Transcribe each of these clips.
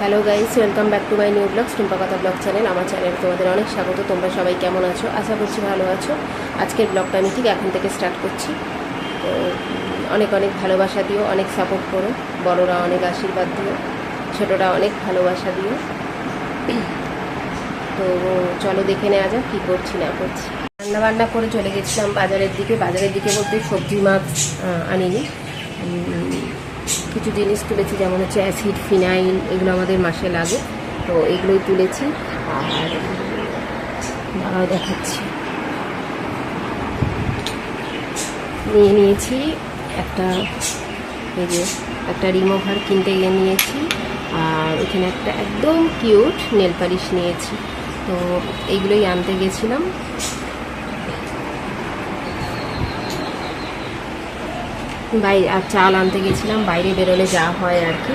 Hello guys welcome back to my new blog Tumpa Katha blog channel আমার channel তোমাদের অনেক স্বাগত, তোমরা সবাই কেমন আছো? আশা করছি ভালো আছো। আজকের ব্লগটা আমি ঠিক এখন থেকে স্টার্ট করছি। তো, অনেক অনেক ভালোবাসা দিও, অনেক সাপোর্ট করো। বড়রা অনেক আশীর্বাদ দিও, ছোটরা অনেক ভালোবাসা দিও। তো, চলো দেখে নেওয়া যাক কী করছি, না করছি। রান্না বান্না করে চলে গেছিলাম বাজারের দিকে। বাজারের দিকে বলতে সবজি মাছ আনিনি। কিছু জিনিস তুলেছি, যেমন হচ্ছে অ্যাসিড ফিনাইল এগুলো আমাদের মাসে লাগে। তো এগুলোই তুলেছি, আর দাঁড়াও দেখাচ্ছি। নিয়ে নিয়েছি একটা, এই যে একটা রিমুভার কিনতে গিয়ে নিয়েছি, আর এখানে একটা একদম কিউট নেল পালিশ নিয়েছি। তো এইগুলোই আনতে গেছিলাম বাইরে আর চাল আনতে গেছিলাম, বাইরে বেরোলে যা হয় আর কি।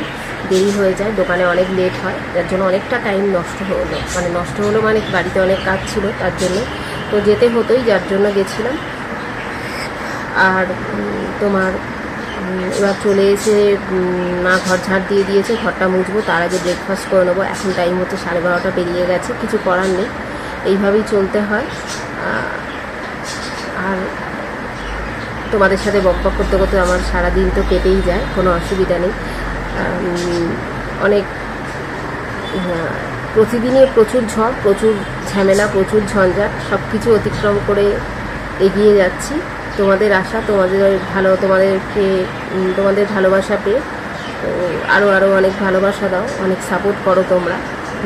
দেরি হয়ে যায়, দোকানে অনেক লেট হয় যার জন্য অনেকটা টাইম নষ্ট হলো। মানে নষ্ট হলো মানে বাড়িতে অনেক কাজ ছিল তার জন্য। তো যেতে হতোই, যার জন্য গেছিলাম। আর তোমার এবার চলে এসে মা ঘর ঝাড় দিয়ে দিয়েছে, ঘরটা মুছবো, তার আগে ব্রেকফাস্ট করে নেব। এখন টাইম হচ্ছে সাড়ে বারোটা পেরিয়ে গেছে, কিছু করার নেই। এইভাবেই চলতে হয়। আর তোমাদের সাথে বক বক করতে করতে আমার সারা দিন তো কেটেই যায়, কোনো অসুবিধা নেই। অনেক প্রতিদিনই প্রচুর ঝড়, প্রচুর ঝামেলা, প্রচুর ঝঞ্ঝাট সব কিছু অতিক্রম করে এগিয়ে যাচ্ছি। তোমাদের আশা, তোমাদের ভালো, তোমাদেরকে তোমাদের ভালোবাসা পেয়ে, তো আরও আরও অনেক ভালোবাসা দাও, অনেক সাপোর্ট করো তোমরা।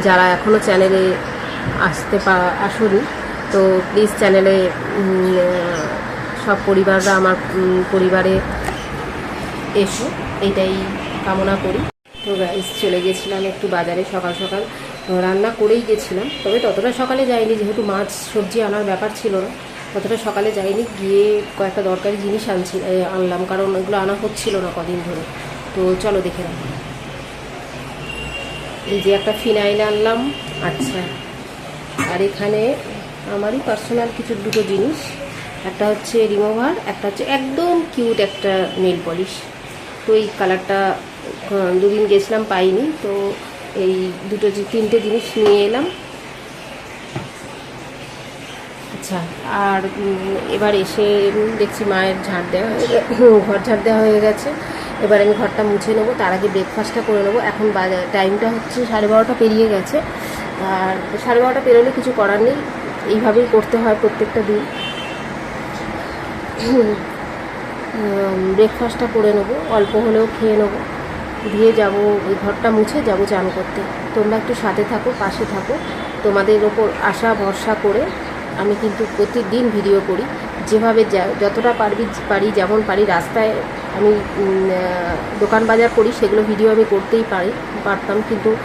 যারা এখনও চ্যানেলে আসতে পা, আসনি, তো প্লিজ চ্যানেলে সব পরিবাররা আমার পরিবারে এসো, এটাই কামনা করি। তো গাইস চলে গেছিলাম একটু বাজারে সকাল সকাল। রান্না করেই গেছিলাম, তবে ততটা সকালে যাইনি, যেহেতু মাছ সবজি আনার ব্যাপার ছিল না, ততটা সকালে যাইনি, গিয়ে কয়েকটা দরকারি জিনিস আনছি আনলাম, কারণ ওগুলো আনা হচ্ছিল না কদিন ধরে। তো চলো দেখে নাও। এই যে একটা ফিনাইল আনলাম আচ্ছা। আর এখানে আমারই পার্সোনাল কিছু দুটো জিনিস। একটা হচ্ছে রিমুভার, একটা হচ্ছে একদম কিউট একটা নেল পলিশ। তো এই কালারটা দুদিন গেছিলাম পাইনি, তো এই দুটো তিনটে জিনিস নিয়ে এলাম। আচ্ছা আর এবার এসে দেখছি মায়ের ঝাড় দেওয়া হয়ে ঘর ঝাড় দেওয়া হয়ে গেছে। এবার আমি ঘরটা মুছে নেব, তার আগে ব্রেকফাস্টটা করে নেব। এখন বাজার টাইমটা হচ্ছে সাড়ে বারোটা পেরিয়ে গেছে। আর সাড়ে বারোটা পেরোলে কিছু করার নেই, এইভাবেই করতে হয় প্রত্যেকটা দিন। ব্রেকফাস্টটা করে নেব, অল্প হলেও খেয়ে নেব। দিয়ে যাব, ওই ঘরটা মুছে যাব চান করতে। তোমরা একটু সাথে থাকো, পাশে থাকো। তোমাদের ওপর আশা, ভরসা করে আমি কিন্তু প্রতিদিন ভিডিও করি। যেভাবে যা- যতটা পারবি, পারি, যেমন পারি, রাস্তায় আমি দোকান বাজার করি, সেগুলো ভিডিও আমি করতেই পারি, পারতাম। কিন্তু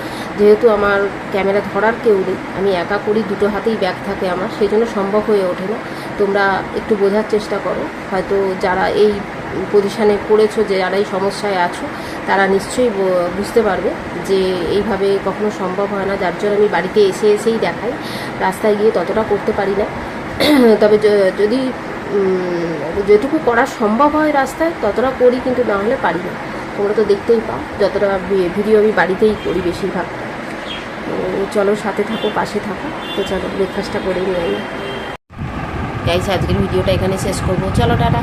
যেহেতু আমার ক্যামেরা ধরার কেউ নেই, আমি একা করি, দুটো হাতেই ব্যাগ থাকে আমার, সেই জন্য সম্ভব হয়ে ওঠে না। তোমরা একটু বোঝার চেষ্টা করো, হয়তো যারা এই পজিশানে পড়েছো, যে যারা এই সমস্যায় আছো, তারা নিশ্চয়ই বুঝতে পারবে যে এইভাবে কখনো সম্ভব হয় না, যার জন্য আমি বাড়িতে এসে এসেই দেখাই। রাস্তায় গিয়ে ততটা করতে পারি না। তবে যদি যেটুকু করা সম্ভব হয় রাস্তায়, ততটা করি, কিন্তু না হলে পারি না। তোমরা তো দেখতেই পাও, যতটা ভিডিও আমি বাড়িতেই করি বেশিরভাগ। তো চলো সাথে থাকো, পাশে থাকো। তো চলো ব্রেকফাস্টটা করে নিয়ে গাইস আজকের ভিডিওটা এখানে শেষ করব। চলো, টাটা।